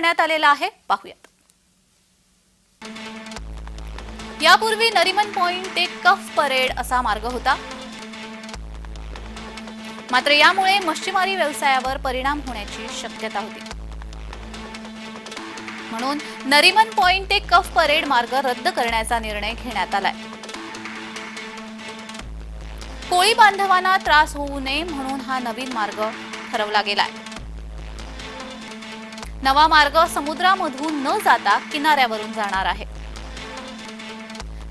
करण्यात आलेला आहे. पाहूयात. यापूर्वी नरिमन पॉइंट ते कफ परेड असा मार्ग होता. मात्र यामुळे मच्छीमारी व्यवसायावर परिणाम होण्याची शक्यता होती. म्हणून नरिमन पॉइंट ते कफ परेड मार्ग रद्द करण्याचा निर्णय घेण्यात आलाय. कोळी बांधवांना त्रास होऊ नये म्हणून हा नवीन मार्ग ठरवला गेलाय. नवा मार्ग समुद्रामधून न जाता किनाऱ्यावरून जाणार आहे.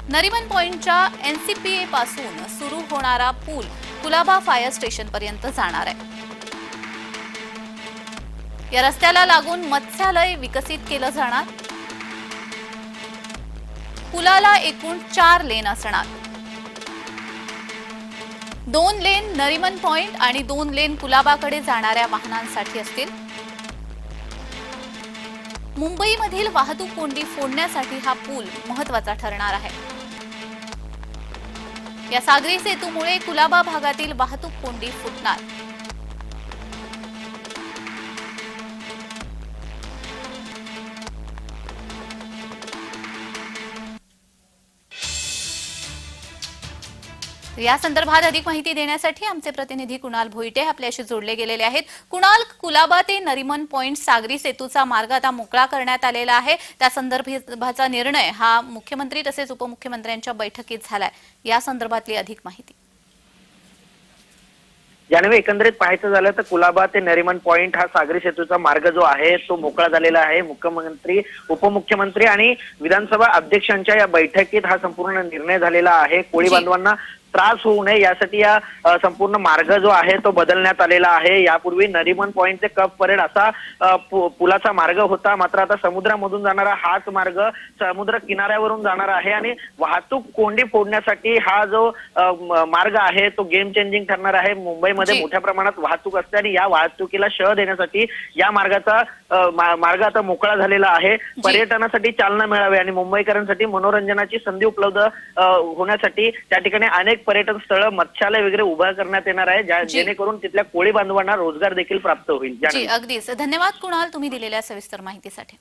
नरिमन पॉइंटच्या एनसीपीए पासून सुरू होणारा पूल कुलाबा फायर स्टेशन पर्यंत जाणार आहे. या रस्त्याला लागून मत्स्यालय विकसित केलं जाणार. पुलाला एकूण चार लेन असणार. दोन लेन नरिमन पॉइंट आणि दोन लेन कुलाबाकडे जाणाऱ्या वाहनांसाठी असतील. मुंबईमधील वाहतूक कोंडी फोडण्यासाठी हा पूल महत्त्वाचा ठरणार आहे. या सागरी सेतूमुळे कुलाबा भागातील वाहतूक कोंडी फुटणार. या संदर्भात अधिक माहिती देण्यासाठी आमचे प्रतिनिधी कुणाल भोईटे आपल्याशी जोडले गेलेले आहेत. कुणाल कुलाबा ते नरिमन पॉइंट सागरी सेतूचा मार्ग आता मोकळा करण्यात आलेला आहे. त्या संदर्भाचा निर्णय हा मुख्यमंत्री तसेच उपमुख्यमंत्र्यांच्या बैठकीत झालाय. या संदर्भातली अधिक माहिती. यानवे एकंदरीत पाहायचं झालं तर कुलाबा ते नरिमन पॉइंट हा सागरी सेतूचा मार्ग जो आहे तो मोकळा झालेला आहे. मुख्यमंत्री उपमुख्यमंत्री आणि विधानसभा अध्यक्षांच्या या बैठकीत हा संपूर्ण निर्णय झालेला आहे. कोळी. बांधवांना त्रास होऊ नये. यासाठी या संपूर्ण मार्ग जो आहे तो बदलण्यात आलेला आहे. यापूर्वी नरिमन पॉइंट ते कप परेड असा पुलाचा मार्ग होता. मात्र आता समुद्रामधून जाणारा हाच मार्ग समुद्र किनाऱ्यावरून जाणार आहे आणि वाहतूक कोंडी फोडण्यासाठी हा जो मार्ग आहे तो गेम चेंजिंग ठरणार आहे. मुंबईमध्ये. मोठ्या प्रमाणात वाहतूक असते आणि या वाहतुकीला शह देण्यासाठी या मार्गाचा मार्ग आता मोकळा झालेला आहे. पर्यटनासाठी चालना मिळावी आणि मुंबईकरांसाठी मनोरंजनाची संधी उपलब्ध होण्यासाठी त्या ठिकाणी अनेक पर्यटन स्थळं मत्स्यालय वगैरे उभा करण्यात येणार आहे ज्या- जी. जेणेकरून तिथल्या कोळी बांधवांना रोजगार देखील प्राप्त होईल जी जाणवे. अगदीच धन्यवाद कुणाल तुम्ही दिलेल्या सविस्तर माहितीसाठी